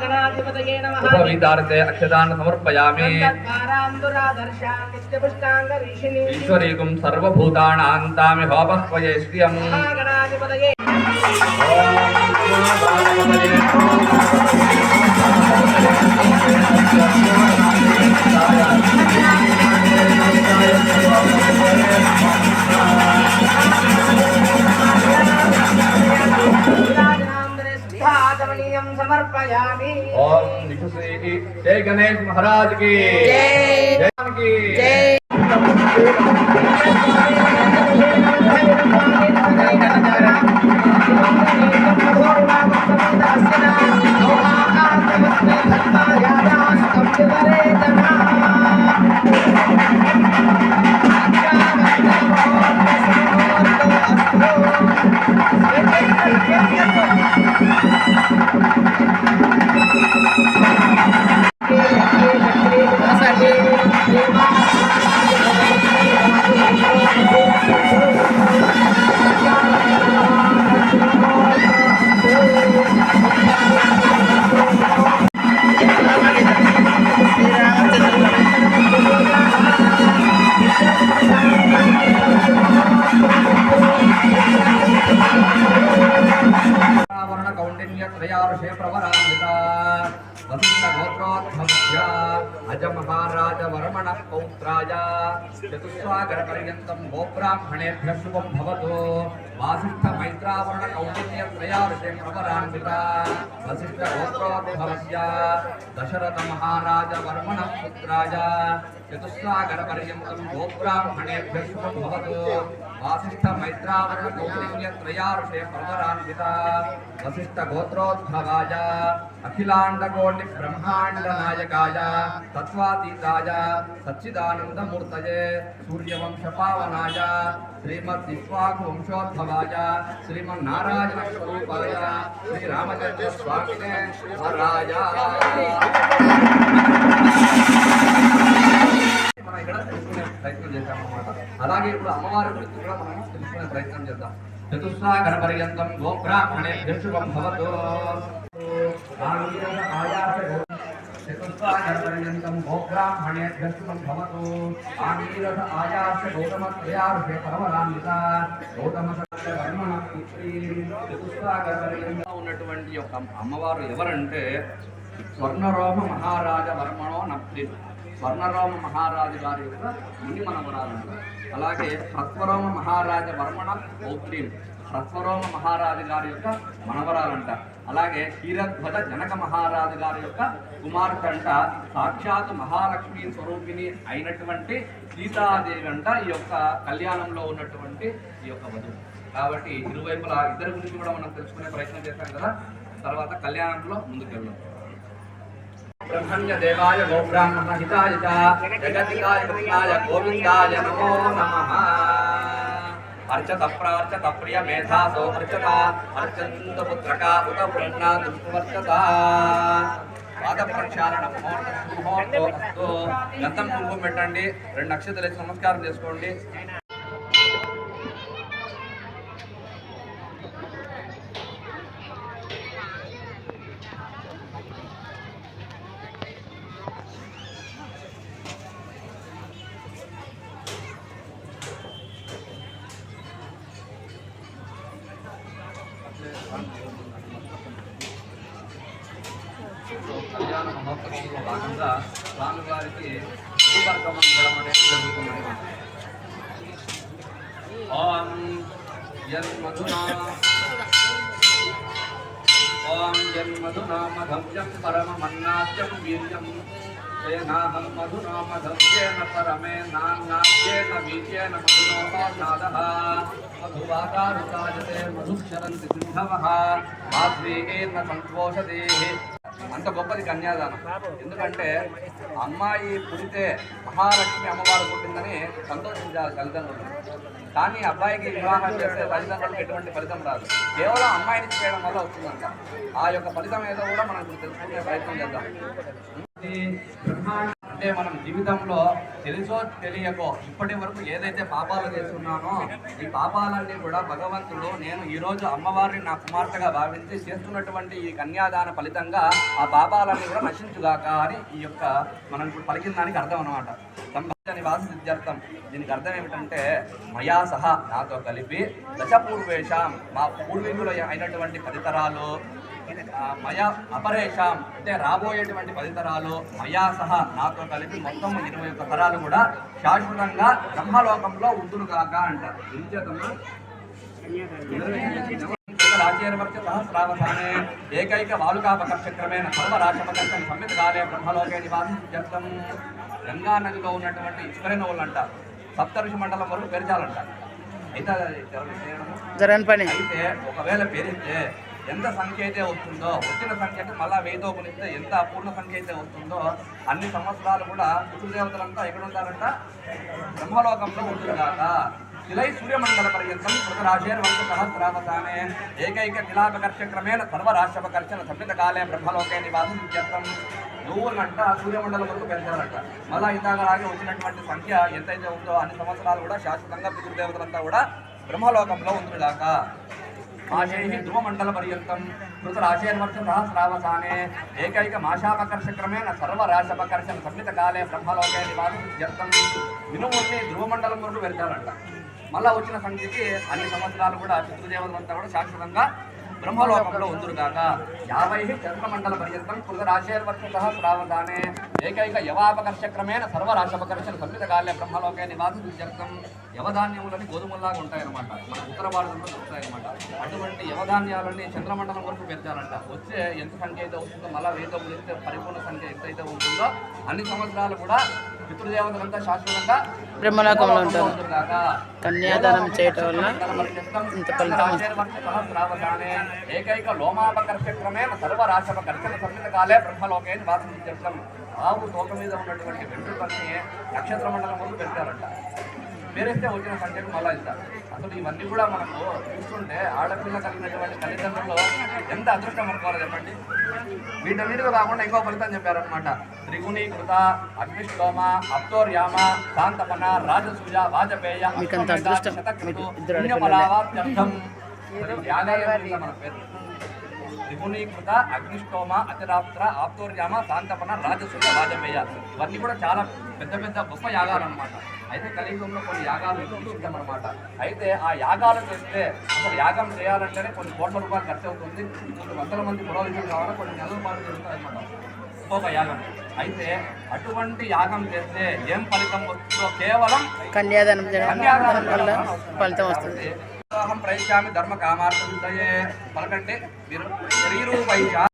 మహాగణాధిపతయే నమః ఉపవీతార్థే అక్షతాన్ సమర్పయామి నందకారాందురాదర్శాన్ నిత్యపుష్టాంగ సమర్పయామి ఓం నిఖుశ్రీ జై గణేష్ మహారాజ్కి. జై. కి. వసిష్ఠ గోత్రోద్భవ్య అజ మహారాజ వర్మణ పౌత్రాయ చతుస్వాగర పర్యంతం గోబ్రాహ్మణేభ్య శుభం భవతు వాసిష్ఠ మైత్రావరణ కౌండిన్య త్రయారుషే ప్రవరాన్విత వసిష్ఠ గోత్రోద్భవ్య దశరథ మహారాజ వర్మణ పుత్రాయ చతుస్సాగర పర్యంతం గోబ్రాహ్మణేభ్య శుభం భవతు వాసిష్ఠ మైత్రావరణ కౌండిన్య త్రయారుషే ప్రవరాన్విత వసిష్ఠ గోత్రోద్భవాయ అఖిలాండకోటి బ్రహ్మాండ నాయకాయ తత్వాతీతాయ సచ్చిదానందమూర్తయే సూర్యవంశ పావనాయ శ్రీమద్ విశ్వాకు వంశోద్భవాయ శ్రీమన్నారాయణ స్వరూపాయ శ్రీరామచంద్ర స్వామినే వరాయ మనం ఇక్కడ తెలుసుకునే ప్రయత్నం చేద్దాం అన్నమాట అలాగే ఇప్పుడు అమ్మవారి గురించి కూడా మనం తెలుసుకునే ప్రయత్నం చేద్దాం చతుస్సాగర పర్యంతం గోబ్రాహ్మణే శుభం భవతు చతుస్సాగర పర్యంతం గోబ్రాహ్మణే శుభం భవతు ఆంగీరథ ఆయాస గౌతమ వర్మణ పుత్రి చతుస్సాగర పర్యంతం ఉన్నటువంటి యొక్క అమ్మవారు ఎవరంటే స్వర్ణరోమ మహారాజ వర్మణో నప్తి. స్వర్ణరోమ మహారాజు గారి యొక్క ముని మనవరాలంట అలాగే సత్వరోమ మహారాజ వర్మణ పౌత్రి సత్వరోమ మహారాజు గారి యొక్క మనవరాలంట. అలాగే క్షీరధ్వజ జనక మహారాజు గారి యొక్క కుమార్తె అంట సాక్షాత్ మహాలక్ష్మి స్వరూపిణి అయినటువంటి సీతాదేవి అంట ఈ యొక్క కళ్యాణంలో ఉన్నటువంటి ఈ యొక్క వధువు. కాబట్టి ఇరువైపులా ఇద్దరి గురించి కూడా మనం తెలుసుకునే ప్రయత్నం చేశాం కదా. తర్వాత కళ్యాణంలో ముందుకెళ్ళాం బ్రహ్మణ్య దేవాయ గోబ్రాహ్మణ హితాయ జగతికాయ కృష్ణాయ గోవిందాయ నమో నమః. అర్చత ప్రార్చత ప్రియ మేధాసో అర్చత అర్చంత పుత్రక ఉత పుణ్ణ దుష్వర్చత పాద ప్రక్షాళన ముహూర్త ముహూర్తో గంధం కుంకుమ పెట్టండి రెండు నక్షత్రాలు నమస్కారం చేసుకోండి. కళ్యాణ మహోత్సవంలో భాగంగా స్వామివారికి భూపర్కమం ఇవ్వడం అనేది జరుగుతుంది ఓం యన్మధునా ఓం యన్మధునా మధవ్యం పరమమన్నాద్యం వీర్యం తేనాహం మధునా మధవ్యేన పరమే నాన్నాద్యేన వీర్యేన మధునోః నాదః మధువాకారుతాయతే మధుక్షరంతి సింధవః మాధ్వేన సంతోషదేః అంత గొప్పది కన్యాదానం. ఎందుకంటే అమ్మాయి పుడితే మహాలక్ష్మి అమ్మవారు పుట్టిందని సంతోషించాలి తల్లిదండ్రులు. కానీ అబ్బాయికి వివాహం చేస్తే తల్లిదండ్రులకు ఎటువంటి ఫలితం రాదు. కేవలం అమ్మాయిని చేయడం వల్ల వస్తుందంట ఆ యొక్క ఫలితం ఏదో కూడా మనం తెలుసుకునే ప్రయత్నం చేద్దాం. అంటే మనం జీవితంలో తెలుసో తెలియకో ఇప్పటి వరకు ఏదైతే పాపాలు చేస్తున్నానో ఈ పాపాలన్నీ కూడా భగవంతుడు నేను ఈ అమ్మవారిని నా కుమార్తెగా భావించి చేస్తున్నటువంటి ఈ కన్యాదాన ఫలితంగా ఆ పాపాలన్నీ కూడా నశించుగాక అని ఈ యొక్క మనం ఇప్పుడు పలికిన దానికి అర్థం అనమాట నివాస సిద్ధ్యర్థం. దీనికి అర్థం ఏమిటంటే మయా సహా నాతో కలిపి దశపూర్వేషాం మా పూర్వీకుల అయినటువంటి పరితరాలు మయా అపరేషాం అంటే రాబోయేటువంటి పదితరాలు మయా సహా నాతో కలిపి మొత్తం ఇరవై ఒక్క తరాలు కూడా శాశ్వతంగా బ్రహ్మలోకంలో ఉందురుగాక అంటారు. ఇంచేతమ్మా రాజ్యవర్చ సహస్రావధానే ఏకైక వాలుకాపకర్షక్రమేణ సర్వరాశపకర్షం సంమిత కాలే బ్రహ్మలోకే నివాసం గంగా నదిలో ఉన్నటువంటి ఇసుకరైన అంట సప్తఋషి మండలం వరకు పెరచాలంట అయితే పని. అయితే ఒకవేళ పెరిగితే ఎంత సంఖ్య అయితే వస్తుందో వచ్చిన సంఖ్య అంటే మళ్ళా వెయ్యితో కొనిస్తే ఎంత అపూర్ణ సంఖ్య అయితే వస్తుందో అన్ని సంవత్సరాలు కూడా పితృదేవతలంతా ఎక్కడ ఉంటారంట బ్రహ్మలోకంలో ఉంటుందాక శిలై సూర్యమండల పర్యంతం కృతరాశేర్ వంశ సహస్రావతానే ఏకైక శిలాపకర్షక్రమేణ సర్వరాశపకర్షణ సంహిత కాలే బ్రహ్మలోకే నివాసం చేస్తాం నువ్వులంట సూర్యమండలం వరకు పెంచాలంట మళ్ళా ఇందాకలాగే వచ్చినటువంటి సంఖ్య ఎంతైతే ఉందో అన్ని సంవత్సరాలు కూడా శాశ్వతంగా పితృదేవతలంతా కూడా బ్రహ్మలోకంలో ఉంటుందాక ఆశై ధ్రువమండల పర్యంతం కృతరాశేర్వర్ష సహస్రావసానే ఏకైక మాషాపకర్షక్రమేణ సర్వరాశపకర్షణ సంహిత కాలే బ్రహ్మలోకే నివాసం వినుమూర్తి ధ్రువమండలం కొరకు వెళ్తారంట. మళ్ళా వచ్చిన సంఖ్యకి అన్ని సంవత్సరాలు కూడా పితృదేవతలంతా కూడా శాశ్వతంగా బ్రహ్మలోకంలో ఉందురుగాక యాభై చంద్రమండల పర్యంతం కృతరాశేర్వర్ష సహస్రావసానే ఏకైక యవాపకర్షక్రమేణ సర్వరాశపకర్షణ సంహిత కాలే బ్రహ్మలోకే నివాసం యవధాన్యములని గోధుమల్లాగా ఉంటాయన్నమాట. మన ఉత్తర భారతంలో దొరుకుతాయన్నమాట. అటువంటి యవధాన్యాలని చంద్రమండలం వరకు పెంచాలంట వచ్చే ఎంత సంఖ్య అయితే వస్తుందో మళ్ళా వేతో గురిస్తే పరిపూర్ణ సంఖ్య ఎంతైతే ఉంటుందో అన్ని సంవత్సరాలు కూడా పితృదేవతలంతా శాశ్వతంగా బ్రహ్మలోకంలో ఉంటారు. కన్యాదానం చేయటం వల్ల ఇంత ఫలితం ఏకైక లోమాపకర్షక్రమేణ సర్వరాశపకర్షణ సంహిత కాలే బ్రహ్మలోకే నివాసం చెప్తాం ఆవు తోక మీద ఉన్నటువంటి వెంట్రుకల్ని నక్షత్ర మండలం వరకు పెడతారంట. పేరేస్తే వచ్చిన సంఖ్యకు మళ్ళా ఇస్తారు అసలు ఇవన్నీ కూడా మనకు చూస్తుంటే ఆడపిల్ల కలిగినటువంటి తల్లిదండ్రులు ఎంత అదృష్టం అనుకోవాలి చెప్పండి? వీటన్నిటితో కాకుండా ఇంకో ఫలితం చెప్పారనమాట త్రిగుణీకృత అగ్నిష్టోమ అప్తోర్యామ శాంతపన రాజసూయ వాజపేయ ఏమిటి మన పేరు త్రిగుణీకృత అగ్నిష్టోమ అతిరాప్త్ర ఆప్తోర్యామ శాంతపన రాజసూయ వాజపేయ ఇవన్నీ కూడా చాలా పెద్ద పెద్ద గొప్ప యాగాలు అనమాట అయితే కలియుగంలో కొన్ని యాగాలు నిషిద్ధం అనమాట అయితే ఆ యాగాలు చేస్తే అసలు యాగం చేయాలంటేనే కొన్ని కోట్ల రూపాయలు ఖర్చు అవుతుంది. కొన్ని వందల మంది పురోహితులు కావాలి కొన్ని నెలల పాటు జరుగుతాయి అనమాట ఒక్కొక్క యాగం. అయితే అటువంటి యాగం చేస్తే ఏం ఫలితం వస్తుందో కేవలం కన్యాదానం కన్యాదానం ఫలితం వస్తుంది. అహం ప్రయత్యామి ధర్మ కామార్థం పలకండి మీరు శరీరూపైచ